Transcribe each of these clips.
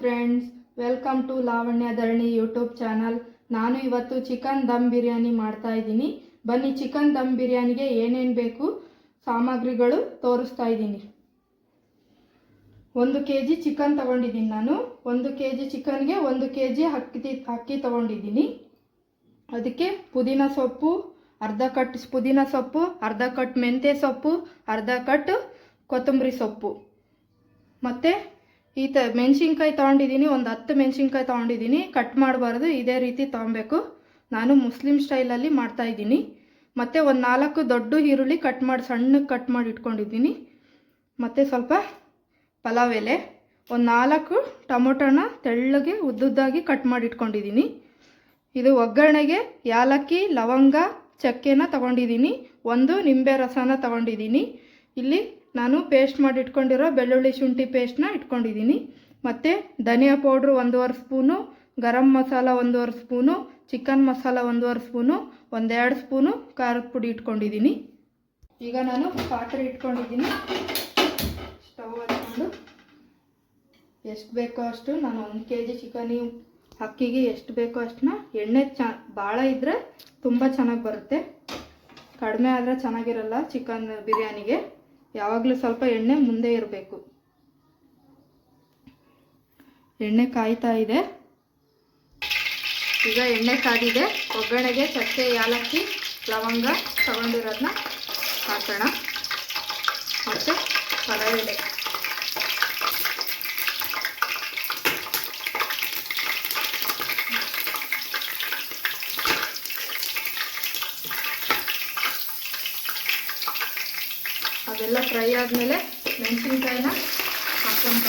Friends welcome to Lavanya Dharani YouTube channel ನಾನು ಇವತ್ತು chicken dum biryani ಮಾಡ್ತಾ ಇದ್ದೀನಿ. ಬನ್ನಿ ಚಿಕನ್ ದಮ್ ಬಿರಿಯಾನಿಗೆ ಏನೇನು ಬೇಕು ಸಾಮಗ್ರಿಗಳು ತೋರಿಸ್ತಾ ಇದ್ದೀನಿ. ಒಂದು ಕೆ ಜಿ ಚಿಕನ್ ತಗೊಂಡಿದ್ದೀನಿ ನಾನು. ಒಂದು ಕೆ ಜಿ ಚಿಕನ್ಗೆ ಒಂದು ಕೆ ಜಿ ಅಕ್ಕಿ ಅಕ್ಕಿ ತಗೊಂಡಿದ್ದೀನಿ. ಅದಕ್ಕೆ ಪುದೀನ ಸೊಪ್ಪು, ಅರ್ಧ ಕಟ್ ಪುದೀನ ಸೊಪ್ಪು, ಅರ್ಧ ಕಟ್ ಮೆಂತ್ಯ ಸೊಪ್ಪು, ಅರ್ಧ ಕಟ್ ಕೊತ್ತಂಬರಿ ಸೊಪ್ಪು. ಮತ್ತು ಈ ತ ಮೆಣಸಿನ್ಕಾಯಿ ತೊಗೊಂಡಿದ್ದೀನಿ, ಒಂದು ಹತ್ತು ಮೆಣಸಿನ್ಕಾಯಿ ತೊಗೊಂಡಿದ್ದೀನಿ ಕಟ್ ಮಾಡಬಾರ್ದು, ಇದೇ ರೀತಿ ತೊಗೊಬೇಕು. ನಾನು ಮುಸ್ಲಿಂ ಸ್ಟೈಲಲ್ಲಿ ಮಾಡ್ತಾಯಿದ್ದೀನಿ ಮತ್ತು ಒಂದು ನಾಲ್ಕು ದೊಡ್ಡ ಈರುಳ್ಳಿ ಕಟ್ ಮಾಡಿ, ಸಣ್ಣಗೆ ಕಟ್ ಮಾಡಿ ಇಟ್ಕೊಂಡಿದ್ದೀನಿ. ಮತ್ತು ಸ್ವಲ್ಪ ಪಲಾವ್ ಎಲೆ, ಒಂದು ನಾಲ್ಕು ಟೊಮೊಟೊನ ತೆಳ್ಳಗೆ ಉದ್ದುದ್ದಾಗಿ ಕಟ್ ಮಾಡಿ ಇಟ್ಕೊಂಡಿದ್ದೀನಿ. ಇದು ಒಗ್ಗರಣೆಗೆ ಯಾಲಕ್ಕಿ, ಲವಂಗ, ಚಕ್ಕೆನ ತಗೊಂಡಿದ್ದೀನಿ. ಒಂದು ನಿಂಬೆ ರಸನ ತಗೊಂಡಿದ್ದೀನಿ. ಇಲ್ಲಿ ನಾನು ಪೇಸ್ಟ್ ಮಾಡಿ ಇಟ್ಕೊಂಡಿರೋ ಬೆಳ್ಳುಳ್ಳಿ ಶುಂಠಿ ಪೇಸ್ಟ್ನ ಇಟ್ಕೊಂಡಿದ್ದೀನಿ. ಮತ್ತು ಧನಿಯಾ ಪೌಡ್ರು ಒಂದೂವರೆ ಸ್ಪೂನು, ಗರಂ ಮಸಾಲ ಒಂದೂವರೆ ಸ್ಪೂನು, ಚಿಕನ್ ಮಸಾಲ ಒಂದೂವರೆ ಸ್ಪೂನು, ಒಂದೆರಡು ಸ್ಪೂನು ಖಾರದ ಪುಡಿ ಇಟ್ಕೊಂಡಿದ್ದೀನಿ. ಈಗ ನಾನು ಪಾತ್ರೆ ಇಟ್ಕೊಂಡಿದ್ದೀನಿ. ಸ್ಟವ್ ಹಚ್ಕೊಂಡು ಎಷ್ಟು ಬೇಕೋ ಅಷ್ಟು ನಾನು ಒಂದು ಕೆ ಜಿ ಚಿಕನ್ ಅಕ್ಕಿಗೆ ಎಷ್ಟು ಬೇಕೋ ಅಷ್ಟನ್ನ ಎಣ್ಣೆ ಚ ಭಾಳ ಇದ್ದರೆ ತುಂಬ ಚೆನ್ನಾಗಿ ಬರುತ್ತೆ. ಕಡಿಮೆ ಆದರೆ ಚೆನ್ನಾಗಿರಲ್ಲ ಚಿಕನ್ ಬಿರಿಯಾನಿಗೆ. ಯಾವಾಗಲೂ ಸ್ವಲ್ಪ ಎಣ್ಣೆ ಮುಂದೆ ಇರಬೇಕು. ಎಣ್ಣೆ ಕಾಯ್ತಾ ಇದೆ. ಈಗ ಎಣ್ಣೆ ಕಾದಿದೆ. ಒಗ್ಗರಣೆಗೆ ಚಕ್ಕೆ ಏಲಕ್ಕಿ ಲವಂಗ ತಗೊಂಡಿರೋದನ್ನ ಹಾಕೋಣ. ಮತ್ತು ಪಲಾವ್ ಅದೆಲ್ಲ ಫ್ರೈ ಆದಮೇಲೆ ಮೆಣಸಿನ್ಕಾಯಿನ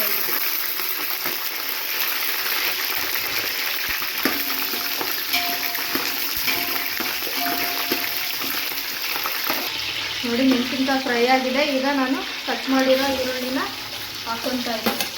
ಇದ್ದೀನಿ ನೋಡಿ ಮೆಣಸಿನ್ಕಾಯಿ ಫ್ರೈ ಆಗಿದೆ. ಈಗ ನಾನು ಕಟ್ ಮಾಡಿರೋ ಈರುಳ್ಳಿನ ಹಾಕ್ಕೊತಾ ಇದ್ದೀನಿ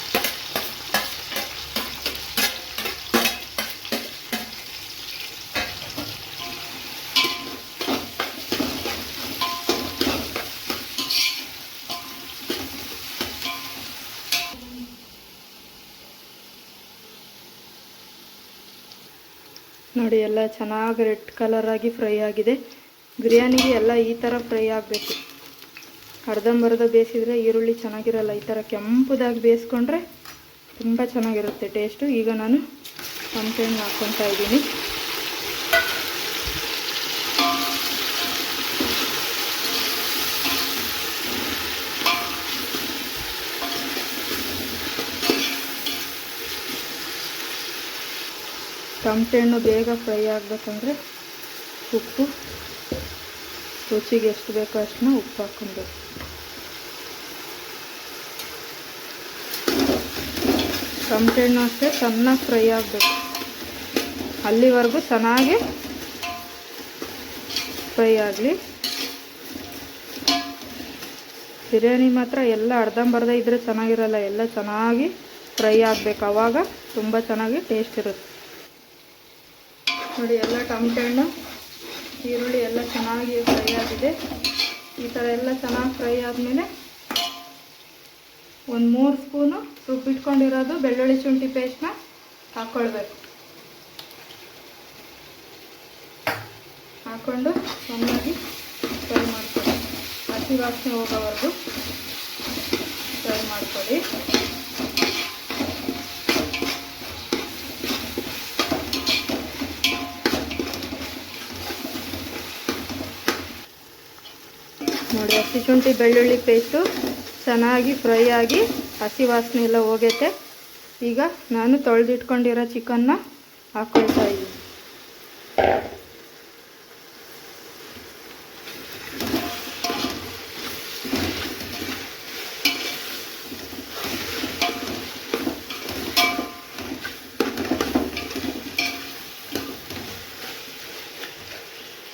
ನೋಡಿ, ಎಲ್ಲ ಚೆನ್ನಾಗಿ ರೆಡ್ ಕಲರ್ ಆಗಿ ಫ್ರೈ ಆಗಿದೆ. ಬಿರಿಯಾನಿಗೆ ಎಲ್ಲ ಈ ಥರ ಫ್ರೈ ಆಗಬೇಕು. ಅರ್ಧಂಬರ್ಧ ಬೇಯಿಸಿದರೆ ಈರುಳ್ಳಿ ಚೆನ್ನಾಗಿರಲ್ಲ, ಈ ಥರ ಕೆಂಪುದಾಗಿ ಬೇಯಿಸ್ಕೊಂಡ್ರೆ ತುಂಬ ಚೆನ್ನಾಗಿರುತ್ತೆ ಟೇಸ್ಟು ಈಗ ನಾನು ಒಂದು ಹಾಕ್ಕೊತಾ ಇದ್ದೀನಿ. ಟಮಟೆ ಹಣ್ಣು ಬೇಗ ಫ್ರೈ ಆಗಬೇಕಂದ್ರೆ ಉಪ್ಪು. ರುಚಿಗೆ ಎಷ್ಟು ಬೇಕೋ ಅಷ್ಟನ್ನ ಉಪ್ಪು ಹಾಕೊಬೇಕು ತಮಟೆ ಹಣ್ಣು ಅಷ್ಟೇ ಚೆನ್ನಾಗಿ ಫ್ರೈ ಆಗಬೇಕು. ಅಲ್ಲಿವರೆಗೂ ಚೆನ್ನಾಗಿ ಫ್ರೈ ಆಗಲಿ. ಬಿರಿಯಾನಿ ಮಾತ್ರ ಎಲ್ಲ ಅರ್ಧಂಬರ್ಧ ಇದ್ದರೆ ಚೆನ್ನಾಗಿರಲ್ಲ, ಎಲ್ಲ ಚೆನ್ನಾಗಿ ಫ್ರೈ ಆಗಬೇಕು. ಅವಾಗ ತುಂಬ ಚೆನ್ನಾಗಿ ಟೇಸ್ಟ್ ಇರುತ್ತೆ. ನೋಡಿ, ಎಲ್ಲ ಟೊಮಟೆ ಹಣ್ಣು ಈರುಳ್ಳಿ ಎಲ್ಲ ಚೆನ್ನಾಗಿ ಫ್ರೈ ಆಗಿದೆ. ಈ ಥರ ಎಲ್ಲ ಚೆನ್ನಾಗಿ ಫ್ರೈ ಆದಮೇಲೆ ಒಂದು ಮೂರು ಸ್ಪೂನು ರುಬ್ಬಿಟ್ಕೊಂಡಿರೋದು ಬೆಳ್ಳುಳ್ಳಿ ಶುಂಠಿ ಪೇಸ್ಟ್ನ ಹಾಕ್ಕೊಳ್ಬೇಕು ಹಾಕ್ಕೊಂಡು ಚೆನ್ನಾಗಿ ಫ್ರೈ ಮಾಡ್ಕೊಳ್ಳಿ. ಹಸಿ ವಾಸನೆ ಹೋಗೋವರೆಗೂ ಫ್ರೈ ಮಾಡ್ಕೊಳ್ಳಿ. ನೋಡಿ, ಹಸಿ ಶುಂಠಿ, ಬೆಳ್ಳುಳ್ಳಿ ಪೇಸ್ಟು ಚೆನ್ನಾಗಿ ಫ್ರೈ ಆಗಿ ಹಸಿ ವಾಸನೆ ಎಲ್ಲ ಹೋಗೈತೆ. ಈಗ ನಾನು ತೊಳೆದಿಟ್ಕೊಂಡಿರೋ ಚಿಕನ್ನ ಹಾಕ್ಕೊಳ್ತಾ ಇದ್ದೀನಿ.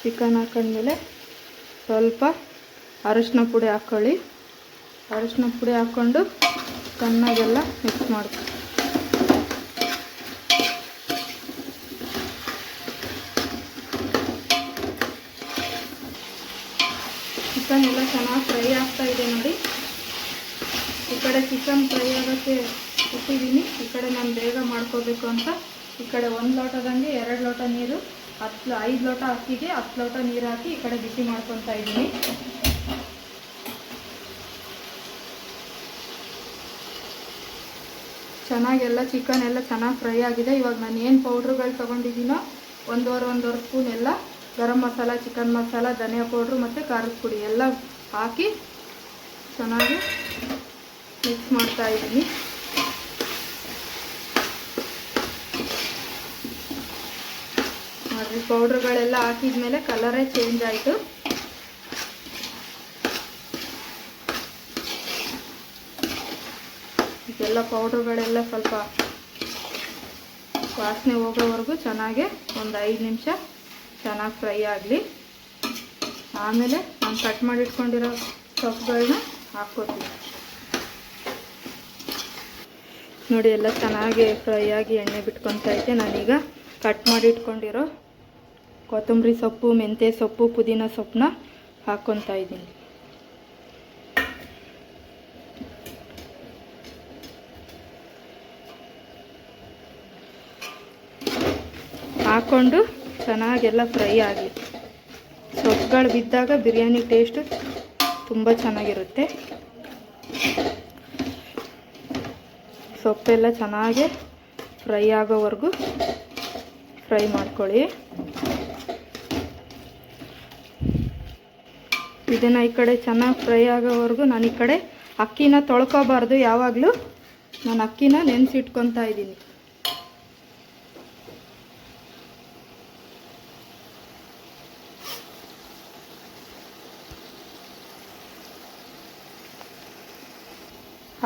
ಚಿಕನ್ ಹಾಕೊಂಡ್ಮೇಲೆ ಸ್ವಲ್ಪ ಅರಶಿನ ಪುಡಿ ಹಾಕ್ಕೊಳ್ಳಿ ಅರಶಿನ ಪುಡಿ ಹಾಕ್ಕೊಂಡು ಚೆನ್ನಾಗೆಲ್ಲ ಮಿಕ್ಸ್ ಮಾಡ್ಕೊಳ್ಳಿ ಚಿಕನ್ ಎಲ್ಲ ಚೆನ್ನಾಗಿ ಫ್ರೈ ಆಗ್ತಾ ಇದೆ ನೋಡಿ. ಈ ಕಡೆ ಚಿಕನ್ ಫ್ರೈ ಆಗೋಕ್ಕೆ ಇಟ್ಟಿದ್ದೀನಿ ಈ ಕಡೆ ನಾನು ಬೇಗ ಮಾಡ್ಕೋಬೇಕು ಅಂತ. ಈ ಕಡೆ ಒಂದು ಲೋಟದಂಗೆ ಎರಡು ಲೋಟ ನೀರು, ಹತ್ತು ಐದು ಲೋಟ ಅಕ್ಕಿಗೆ ಹತ್ತು ಲೋಟ ನೀರು ಹಾಕಿ ಈ ಕಡೆ ಬಿಸಿ ಮಾಡ್ಕೊತಾ ಇದ್ದೀನಿ. ಚೆನ್ನಾಗೆಲ್ಲ ಚಿಕನ್ ಎಲ್ಲ ಚೆನ್ನಾಗಿ ಫ್ರೈ ಆಗಿದೆ. ಇವಾಗ ನಾನು ಏನು ಪೌಡ್ರುಗಳು ತೊಗೊಂಡಿದ್ದೀನೋ ಒಂದೂವರೆ ಒಂದೂವರೆ ಸ್ಪೂನ್ ಎಲ್ಲ ಗರಂ ಮಸಾಲ ಚಿಕನ್ ಮಸಾಲ, ಧನಿಯಾ ಪೌಡ್ರು ಮತ್ತು ಖಾರದ ಪುಡಿ ಎಲ್ಲ ಹಾಕಿ ಚೆನ್ನಾಗಿ ಮಿಕ್ಸ್ ಮಾಡ್ತಾ ಇದ್ದೀನಿ. ನೋಡಿರಿ ಪೌಡ್ರುಗಳೆಲ್ಲ ಹಾಕಿದ್ಮೇಲೆ ಕಲರೇ ಚೇಂಜ್ ಆಯಿತು. ಇದೆಲ್ಲ ಪೌಡ್ರುಗಳೆಲ್ಲ ಸ್ವಲ್ಪ ವಾಸನೆ ಹೋಗೋವರೆಗೂ ಚೆನ್ನಾಗಿ ಒಂದು ಐದು ನಿಮಿಷ ಚೆನ್ನಾಗಿ ಫ್ರೈ ಆಗಲಿ. ಆಮೇಲೆ ನಾನು ಕಟ್ ಮಾಡಿಟ್ಕೊಂಡಿರೋ ಸೊಪ್ಪುಗಳನ್ನ ಹಾಕ್ಕೋತೀನಿ ನೋಡಿ, ಎಲ್ಲ ಚೆನ್ನಾಗಿ ಫ್ರೈ ಆಗಿ ಎಣ್ಣೆ ಬಿಟ್ಕೊತಾ ಇದ್ದೆ. ನಾನೀಗ ಕಟ್ ಮಾಡಿಟ್ಕೊಂಡಿರೋ ಕೊತ್ತಂಬರಿ ಸೊಪ್ಪು, ಮೆಂತ್ಯ ಸೊಪ್ಪು, ಪುದೀನ ಸೊಪ್ಪನ್ನ ಹಾಕ್ಕೊತಾ ಇದ್ದೀನಿ. ಹಾಕ್ಕೊಂಡು ಚೆನ್ನಾಗೆಲ್ಲ ಫ್ರೈ ಆಗಲಿ ಸೊಪ್ಪುಗಳು ಬಿದ್ದಾಗ ಬಿರಿಯಾನಿ ಟೇಸ್ಟು ತುಂಬ ಚೆನ್ನಾಗಿರುತ್ತೆ. ಸೊಪ್ಪೆಲ್ಲ ಚೆನ್ನಾಗಿ ಫ್ರೈ ಆಗೋವರೆಗೂ ಫ್ರೈ ಮಾಡ್ಕೊಳ್ಳಿ. ಇದನ್ನು ಈ ಕಡೆ ಚೆನ್ನಾಗಿ ಫ್ರೈ ಆಗೋವರೆಗೂ ನಾನು ಈ ಕಡೆ ಅಕ್ಕಿನ ತೊಳ್ಕೋಬಾರ್ದು ಯಾವಾಗಲೂ. ನಾನು ಅಕ್ಕಿನ ನೆನೆಸಿಟ್ಕೊತಾ ಇದ್ದೀನಿ.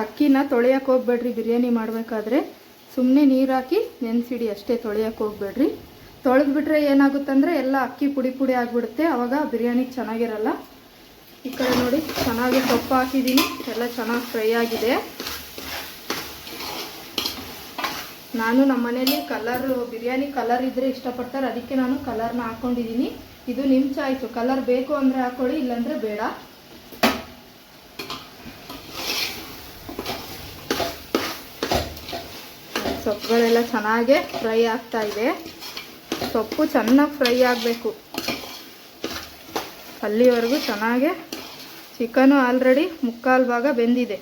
ಅಕ್ಕಿನ ತೊಳೆಯೋಕೆ ಹೋಗ್ಬೇಡ್ರಿ, ಬಿರಿಯಾನಿ ಮಾಡಬೇಕಾದ್ರೆ. ಸುಮ್ಮನೆ ನೀರು ಹಾಕಿ ನೆನೆಸಿಡಿ, ಅಷ್ಟೇ ತೊಳೆಯೋಕೆ ಹೋಗ್ಬೇಡ್ರಿ. ತೊಳೆದ್ಬಿಟ್ರೆ ಏನಾಗುತ್ತಂದರೆ ಎಲ್ಲ ಅಕ್ಕಿ ಪುಡಿ ಪುಡಿ ಆಗಿಬಿಡುತ್ತೆ ಆವಾಗ ಬಿರಿಯಾನಿ ಚೆನ್ನಾಗಿರಲ್ಲ. ಈ ಕಡೆ ನೋಡಿ, ಚೆನ್ನಾಗಿ ಸೊಪ್ಪು ಹಾಕಿದ್ದೀನಿ ಎಲ್ಲ ಚೆನ್ನಾಗಿ ಫ್ರೈ ಆಗಿದೆ. ನಾನು ನಮ್ಮ ಮನೇಲಿ ಕಲರ್, ಬಿರಿಯಾನಿ ಕಲರ್ ಇದ್ದರೆ ಇಷ್ಟಪಡ್ತಾರೆ, ಅದಕ್ಕೆ ನಾನು ಕಲರ್ನ ಹಾಕ್ಕೊಂಡಿದ್ದೀನಿ ಇದು ನಿಮ್ಮ ಚಾಯ್ಸು ಕಲರ್ ಬೇಕು ಅಂದರೆ ಹಾಕ್ಕೊಳ್ಳಿ ಇಲ್ಲಾಂದರೆ ಬೇಡ. ಸೊಪ್ಪುಗಳೆಲ್ಲ ಚೆನ್ನಾಗೆ ಫ್ರೈ ಆಗ್ತಾ ಇದೆ. ಸೊಪ್ಪು ಚೆನ್ನಾಗಿ ಫ್ರೈ ಆಗಬೇಕು. ಅಲ್ಲಿವರೆಗೂ ಚೆನ್ನಾಗೆ ಚಿಕನು ಆಲ್ರೆಡಿ ಮುಕ್ಕಾಲು ಭಾಗ ಬೆಂದಿದೆ.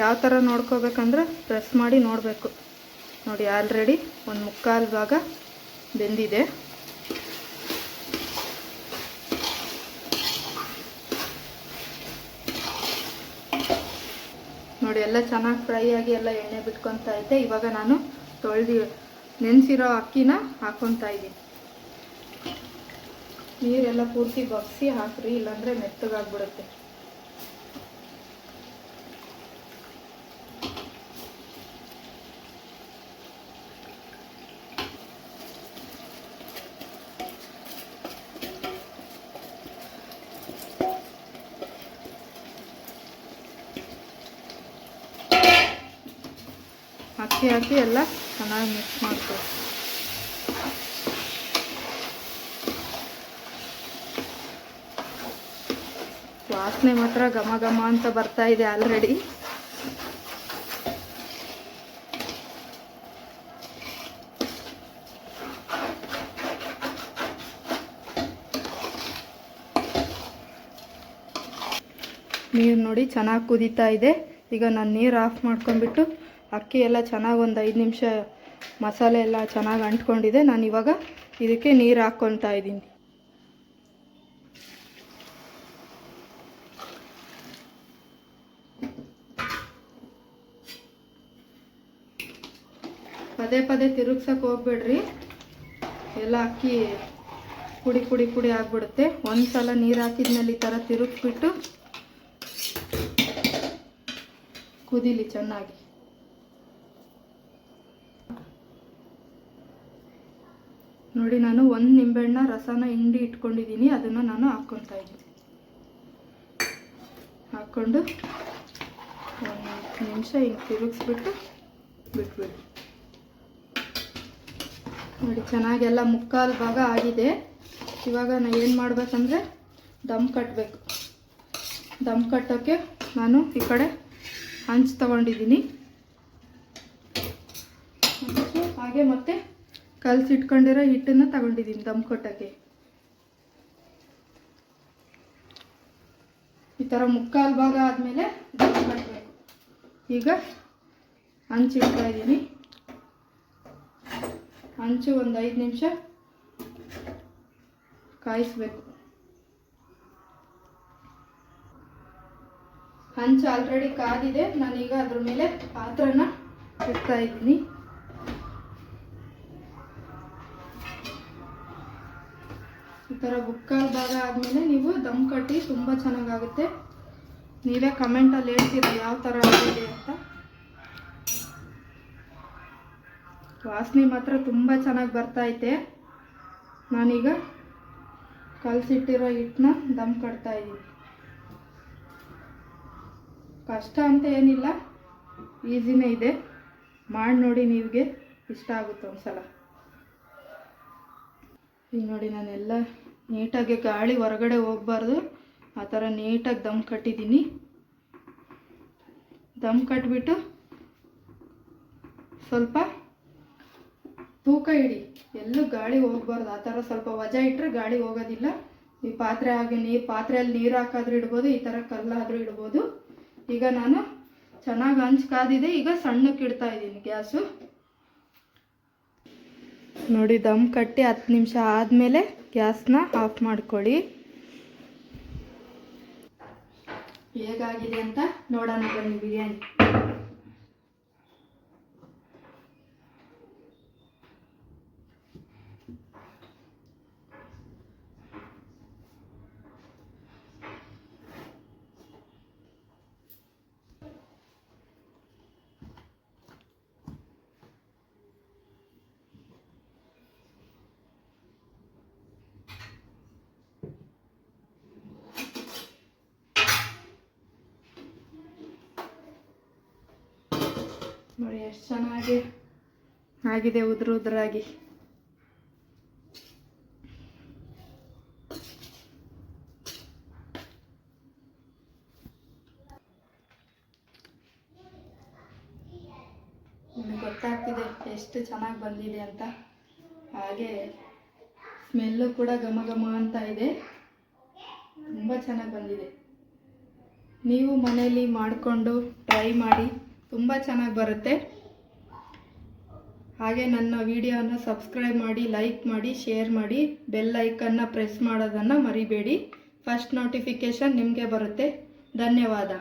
ಯಾವ ಥರ ನೋಡ್ಕೋಬೇಕಂದ್ರೆ ಪ್ರೆಸ್ ಮಾಡಿ ನೋಡಬೇಕು. ನೋಡಿ, ಆಲ್ರೆಡಿ ಒಂದು ಮುಕ್ಕಾಲು ಭಾಗ ಬೆಂದಿದೆ. ನೋಡಿ, ಎಲ್ಲ ಚೆನ್ನಾಗಿ ಫ್ರೈ ಆಗಿ ಎಲ್ಲ ಎಣ್ಣೆ ಬಿಟ್ಕೊತಾ ಐತೆ ಇವಾಗ ನಾನು ತೊಳೆದು, ನೆನೆಸಿರೋ ಅಕ್ಕಿನ ಹಾಕ್ಕೊತಾ ಇದ್ದೀನಿ. ನೀರೆಲ್ಲ ಪೂರ್ತಿ ಬಗ್ಸಿ ಹಾಕ್ರಿ, ಇಲ್ಲಾಂದರೆ ಮೆತ್ತಗಾಗ್ಬಿಡುತ್ತೆ. ಅಕ್ಕಿ ಹಾಕಿ ಎಲ್ಲ ಚೆನ್ನಾಗಿ ಮಿಕ್ಸ್ ಮಾಡ್ಕೊಳ್ಳಿ ವಾಸನೆ ಮಾತ್ರ ಘಮ ಘಮ ಅಂತ ಬರ್ತಾ ಇದೆ ಆಲ್ರೆಡಿ ನೀರು ನೋಡಿ ಚೆನ್ನಾಗಿ ಕುದೀತಾ ಇದೆ. ಈಗ ನಾನು ನೀರು ಆಫ್ ಮಾಡ್ಕೊಂಡ್ಬಿಟ್ಟು ಅಕ್ಕಿ ಎಲ್ಲ ಚೆನ್ನಾಗಿ ಒಂದು ಐದು ನಿಮಿಷ ಮಸಾಲೆ ಎಲ್ಲ ಚೆನ್ನಾಗಿ ಅಂಟ್ಕೊಂಡಿದೆ. ನಾನು ಇವಾಗ ಇದಕ್ಕೆ ನೀರು ಹಾಕ್ಕೊತಾ ಇದ್ದೀನಿ. ಪದೇ ಪದೇ ತಿರುಗ್ಸಕ್ಕೆ ಹೋಗ್ಬೇಡ್ರಿ. ಎಲ್ಲ ಅಕ್ಕಿ ಪುಡಿ ಪುಡಿ ಪುಡಿ ಆಗ್ಬಿಡುತ್ತೆ. ಒಂದು ಸಲ ನೀರು ಹಾಕಿದ್ಮೇಲೆ ಈ ಥರ ತಿರುಗಿಸ್ಬಿಟ್ಟು ಕುದೀಲಿ ಚೆನ್ನಾಗಿ. ನೋಡಿ, ನಾನು ಒಂದು ನಿಂಬೆಹಣ್ಣ, ರಸನ ಹಿಂಡಿ ಇಟ್ಕೊಂಡಿದ್ದೀನಿ, ಅದನ್ನು ನಾನು ಹಾಕ್ಕೊತಾ ಇದ್ದೀನಿ. ಹಾಕ್ಕೊಂಡು ಒಂದು ನಿಮಿಷ ಹಿಂಗೆ ತಿರುಗಿಸ್ಬಿಟ್ಟು ಬಿಟ್ಬಿಡಿ. ನೋಡಿ, ಚೆನ್ನಾಗೆಲ್ಲ ಮುಕ್ಕಾಲು ಭಾಗ ಆಗಿದೆ. ಇವಾಗ ನಾನು ಏನು ಮಾಡಬೇಕಂದ್ರೆ ದಮ್ ಕಟ್ಟಬೇಕು ದಮ್ ಕಟ್ಟೋಕ್ಕೆ ನಾನು ಈ ಕಡೆ ಹಂಚು ತಗೊಂಡಿದ್ದೀನಿ. ಹಾಗೆ ಮತ್ತೆ ಕಲಸಿಟ್ಕೊಂಡಿರೋ ಹಿಟ್ಟನ್ನು ತಗೊಂಡಿದ್ದೀನಿ ದಮ್ ಕೊಟ್ಟಕ್ಕೆ ಈ ಥರ ಮುಕ್ಕಾಲು ಭಾಗ ಆದಮೇಲೆ ದಮ್ ಕಟ್ಟಬೇಕು ಈಗ ಹಂಚಿಡ್ತಾ ಇದ್ದೀನಿ. ಹಂಚು ಒಂದು ಐದು ನಿಮಿಷ ಕಾಯಿಸ್ಬೇಕು. ಹಂಚು ಆಲ್ರೆಡಿ ಕಾದಿದೆ, ನಾನೀಗ ಅದ್ರ ಮೇಲೆ ಪಾತ್ರನ ಇಡ್ತಾ ಇದ್ದೀನಿ. ಥರ ಬುಕ್ಕಾಲ್ ಭಾಗ ಆದಮೇಲೆ ನೀವು ದಮ್ ಕಟ್ಟಿ ತುಂಬ ಚೆನ್ನಾಗಾಗುತ್ತೆ. ನೀವೇ ಕಮೆಂಟಲ್ಲಿ ಹೇಳ್ತೀರ ಯಾವ ಥರ ಆಗಿದೆ ಅಂತ. ವಾಸನೆ ಮಾತ್ರ ತುಂಬ ಚೆನ್ನಾಗಿ ಬರ್ತೈತೆ ನಾನೀಗ ಕಲಸಿಟ್ಟಿರೋ ಹಿಟ್ಟನ್ನ ದಮ್ ಕಟ್ತಾ ಇದ್ದೀನಿ ಕಷ್ಟ ಅಂತ ಏನಿಲ್ಲ, ಈಸಿನೇ ಇದೆ. ಮಾಡಿ ನೋಡಿ ನಿಮಗೆ ಇಷ್ಟ ಆಗುತ್ತೆ ಒಂದು ಸಲ ಈಗ ನೋಡಿ ನಾನೆಲ್ಲ ನೀಟಾಗಿ ಗಾಳಿ ಹೊರಗಡೆ ಹೋಗ್ಬಾರ್ದು. ಆ ಥರ ನೀಟಾಗಿ ದಮ್ ಕಟ್ಟಿದ್ದೀನಿ. ದಮ್ ಕಟ್ಬಿಟ್ಟು ಸ್ವಲ್ಪ ತೂಕ ಇಡಿ. ಎಲ್ಲೂ ಗಾಳಿ ಹೋಗ್ಬಾರ್ದು. ಆ ಥರ ಸ್ವಲ್ಪ ವಜಾ ಇಟ್ಟರೆ ಗಾಳಿ ಹೋಗೋದಿಲ್ಲ. ಈ ಪಾತ್ರೆ ಹಾಗೆ ನೀರು ಪಾತ್ರೆಯಲ್ಲಿ ನೀರು ಹಾಕಾದ್ರೂ ಇಡ್ಬೋದು, ಈ ಥರ ಕಲ್ಲಾದರೂ ಇಡ್ಬೋದು. ಈಗ ನಾನು ಚೆನ್ನಾಗಿ ಹಂಚ್ ಕಾದಿದೆ ಈಗ ಸಣ್ಣಕ್ಕೆ ಇಡ್ತಾ ಇದ್ದೀನಿ ಗ್ಯಾಸು. ನೋಡಿ ದಮ್ ಕಟ್ಟಿ ಹತ್ತು ನಿಮಿಷ ಆದಮೇಲೆ ಗ್ಯಾಸ್ನ ಆಫ್ ಮಾಡ್ಕೊಳ್ಳಿ. ಹೇಗಾಗಿದೆ ಅಂತ ನೋಡೋಣ ಬನ್ನಿ ಬಿರಿಯಾನಿ. ನೋಡಿ, ಎಷ್ಟು ಚೆನ್ನಾಗಿ ಆಗಿದೆ, ಉದುರು ಉದುರಾಗಿ. ನಿಮಗೆ ಗೊತ್ತಾಗ್ತಿದೆ ಎಷ್ಟು ಚೆನ್ನಾಗಿ ಬಂದಿದೆ ಅಂತ. ಹಾಗೆ ಸ್ಮೆಲ್ಲು ಕೂಡ ಘಮ ಘಮ ಅಂತ ಇದೆ. ತುಂಬ ಚೆನ್ನಾಗಿ ಬಂದಿದೆ. ನೀವು ಮನೆಯಲ್ಲಿ ಮಾಡಿಕೊಂಡು ಟ್ರೈ ಮಾಡಿ. ತುಂಬ ಚೆನ್ನಾಗಿ ಬರುತ್ತೆ. ಹಾಗೆ ನನ್ನ ವಿಡಿಯೋನ ಸಬ್ಸ್ಕ್ರೈಬ್ ಮಾಡಿ, ಲೈಕ್ ಮಾಡಿ, ಶೇರ್ ಮಾಡಿ, ಬೆಲ್ ಐಕನ್ನ ಪ್ರೆಸ್ ಮಾಡೋದನ್ನು ಮರಿಬೇಡಿ. ಫಸ್ಟ್ ನೋಟಿಫಿಕೇಷನ್ ನಿಮಗೆ ಬರುತ್ತೆ. ಧನ್ಯವಾದ.